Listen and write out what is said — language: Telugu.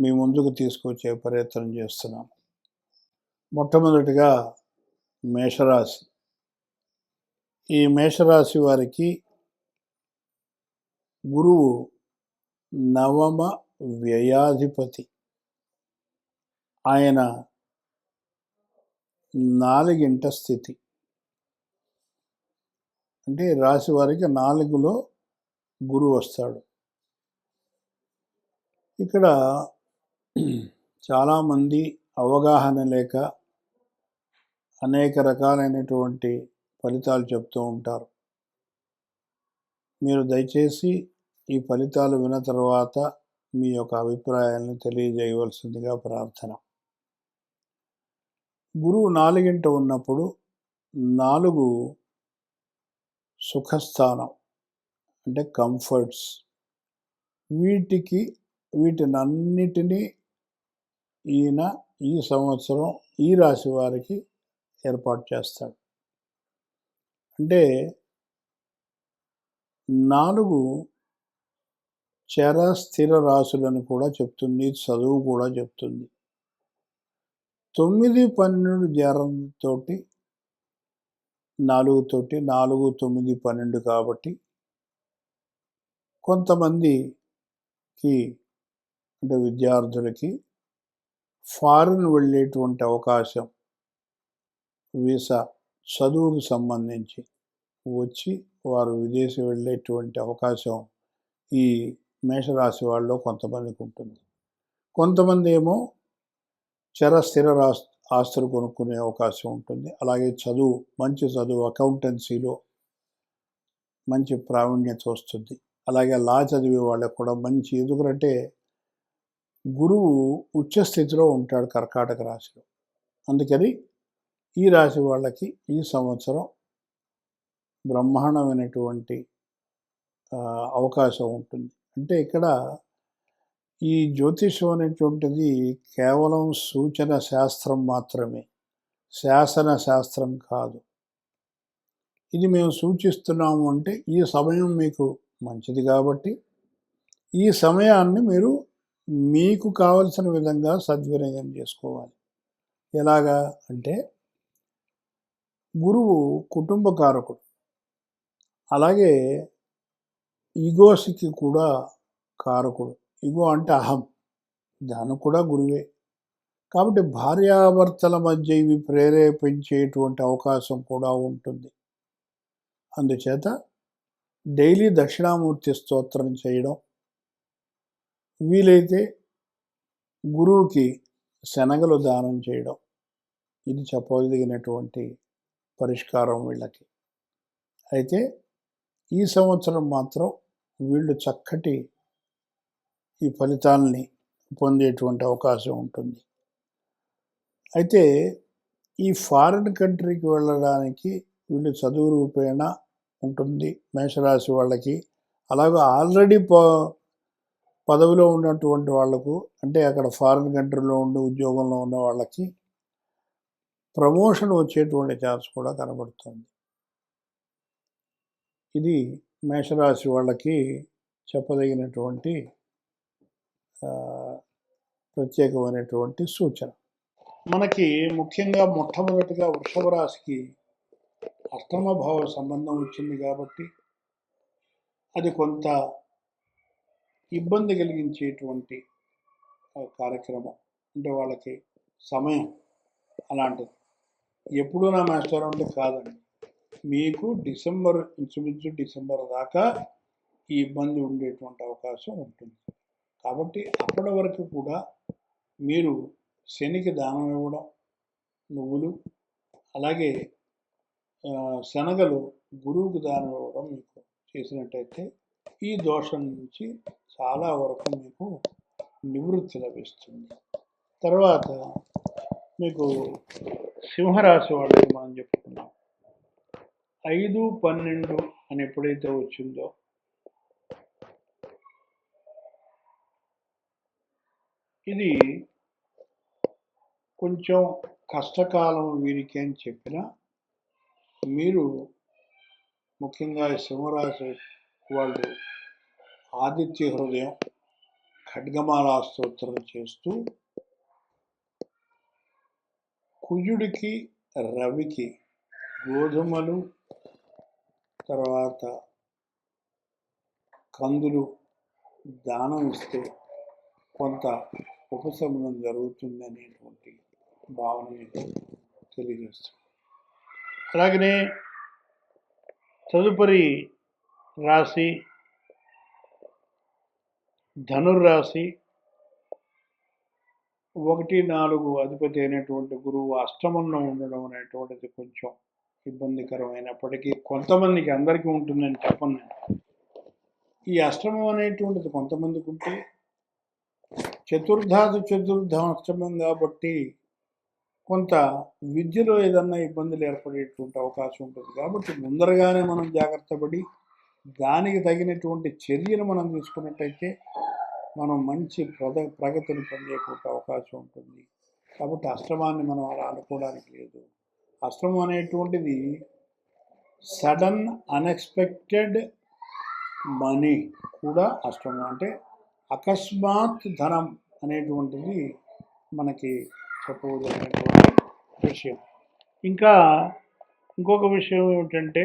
మీ ముందుకు తీసుకొచ్చే ప్రయత్నం చేస్తున్నాం. మొట్టమొదటిగా మేషరాశి. ఈ మేషరాశి వారికి గురువు నవమ వ్యయాధిపతి. ఆయన నాలుగింట స్థితి. అంటే రాశి వారికి నాలుగులో గురువు వస్తాడు. ఇక్కడ చాలామంది అవగాహన లేక అనేక రకాలైనటువంటి ఫలితాలు చెప్తూ ఉంటారు. మీరు దయచేసి ఈ ఫలితాలు విన్న తర్వాత మీ యొక్క అభిప్రాయాలను తెలియజేయవలసిందిగా ప్రార్థన. గురువు నాలుగింట ఉన్నప్పుడు నాలుగు సుఖస్థానం అంటే కంఫర్ట్స్. వీటికి వీటినన్నిటినీ ఈయన ఈ సంవత్సరం ఈ రాశి వారికి ఏర్పాటు చేస్తాడు. అంటే నాలుగు చర స్థిర రాశులను కూడా చెప్తుంది చదువు కూడా చెప్తుంది. తొమ్మిది పన్నెండు జరంతోటి నాలుగుతోటి నాలుగు తొమ్మిది పన్నెండు కాబట్టి కొంతమందికి అంటే విద్యార్థులకి ఫారిన్ వెళ్ళేటువంటి అవకాశం వీసా చదువుకు సంబంధించి వచ్చి వారు విదేశీ వెళ్ళేటువంటి అవకాశం ఈ మేషరాశి వాళ్ళలో కొంతమందికి ఉంటుంది. కొంతమంది ఏమో చర స్థిర రాస్ ఆస్తులు కొనుక్కునే అవకాశం ఉంటుంది. అలాగే చదువు మంచి చదువు అకౌంటెన్సీలో మంచి ప్రావీణ్యత వస్తుంది. అలాగే లా చదివే వాళ్ళకు కూడా మంచి ఎందుకంటే గురువు ఉచ్చస్థితిలో ఉంటాడు కర్కాటక రాశిలో. అందుకని ఈ రాశి వాళ్ళకి ఈ సంవత్సరం బ్రహ్మాండమైనటువంటి అవకాశం ఉంటుంది. అంటే ఇక్కడ ఈ జ్యోతిషం అనేటువంటిది కేవలం సూచన శాస్త్రం మాత్రమే. శాసన శాస్త్రం కాదు. ఇది మేము సూచిస్తున్నాము అంటే ఈ సమయం మీకు మంచిది కాబట్టి ఈ సమయాన్ని మీరు మీకు కావలసిన విధంగా సద్వినియోగం చేసుకోవాలి. ఎలాగా అంటే గురువు కుటుంబ కారకుడు అలాగే ఈగోసికి కూడా కారకుడు. ఇగో అంటే అహం. దానికి కూడా గురువే. కాబట్టి భార్యాభర్తల మధ్య ఇవి ప్రేరేపించేటువంటి అవకాశం కూడా ఉంటుంది. అందుచేత డైలీ దక్షిణామూర్తి స్తోత్రం చేయడం వీలైతే గురువుకి శనగలు దానం చేయడం. ఇది చెప్పదగినటువంటి పరిష్కారం వీళ్ళకి. అయితే ఈ సంవత్సరం మాత్రం వీళ్ళు చక్కటి ఈ ఫలితాలని పొందేటువంటి అవకాశం ఉంటుంది. అయితే ఈ ఫారిన్ కంట్రీకి వెళ్ళడానికి వీళ్ళు చదువు రూపేణ ఉంటుంది. మేషరాశి వాళ్ళకి. అలాగే ఆల్రెడీ పదవిలో ఉన్నటువంటి వాళ్ళకు అంటే అక్కడ ఫారిన్ కంట్రీలో ఉండి ఉద్యోగంలో ఉన్న వాళ్ళకి ప్రమోషన్ వచ్చేటువంటి ఛాన్స్ కూడా కనబడుతుంది. ఇది మేషరాశి వాళ్ళకి చెప్పదగినటువంటి ప్రత్యేకమైనటువంటి సూచన. మనకి ముఖ్యంగా మొట్టమొదటిగా వృషభ రాశికి అష్టమ భావ సంబంధం వచ్చింది కాబట్టి అది కొంత ఇబ్బంది కలిగించేటువంటి కార్యక్రమం. అంటే వాళ్ళకి సమయం అలాంటిది. ఎప్పుడూ నా మాస్టర్ అంటే కాదండి. మీకు డిసెంబర్ ఇంచుమించు డిసెంబర్ దాకా ఈ ఇబ్బంది ఉండేటువంటి అవకాశం ఉంటుంది. కాబట్టి అప్పటి వరకు కూడా మీరు శనికి దానం ఇవ్వడం నువ్వులు అలాగే శనగలు గురువుకు దానం ఇవ్వడం మీకు చేసినట్టయితే ఈ దోషం నుంచి చాలా వరకు మీకు నివృత్తి లభిస్తుంది. తర్వాత మీకు సింహరాశి వాళ్ళకి మనం చెప్పుకున్నాం ఐదు పన్నెండు అని ఎప్పుడైతే వచ్చిందో ఇది కొంచెం కష్టకాలం వీరికి అని చెప్పిన మీరు ముఖ్యంగా సింహరాశి వాళ్ళు ఆదిత్య హృదయం ఖడ్గమాలా స్తోత్రం చేస్తూ కుజుడికి రవికి గోధుమలు తర్వాత కందులు దానం ఇస్తే కొంత ఉపశమనం జరుగుతుంది అనేటువంటి భావన మీకు తెలియజేస్తుంది అలాగనే తదుపరి రాశి ధనుర్రాశి ఒకటి నాలుగు అధిపతి అయినటువంటి గురువు అష్టమంలో ఉండడం అనేటువంటిది కొంచెం ఇబ్బందికరమైనప్పటికీ కొంతమందికి అందరికీ ఉంటుందని చెప్పను నేను. ఈ అష్టమం అనేటువంటిది కొంతమందికి ఉంటే చతుర్థాది చతుర్థం అష్టమం కాబట్టి కొంత విద్యలో ఏదన్నా ఇబ్బందులు ఏర్పడేటువంటి అవకాశం ఉంటుంది కాబట్టి ముందరగానే మనం జాగ్రత్త పడి దానికి తగినటువంటి చర్యలు మనం తీసుకున్నట్టయితే మనం మంచి ప్రద ప్రగతిని పొందేటువంటి అవకాశం ఉంటుంది. కాబట్టి అశ్రమాన్ని మనం అలా అనుకోవడానికి లేదు. అష్టమం అనేటువంటిది సడన్ అన్ఎక్స్పెక్టెడ్ మనీ కూడా అష్టమం అంటే అకస్మాత్ ధనం అనేటువంటిది మనకి చెప్పవలసినటువంటి విషయం. ఇంకా ఇంకొక విషయం ఏమిటంటే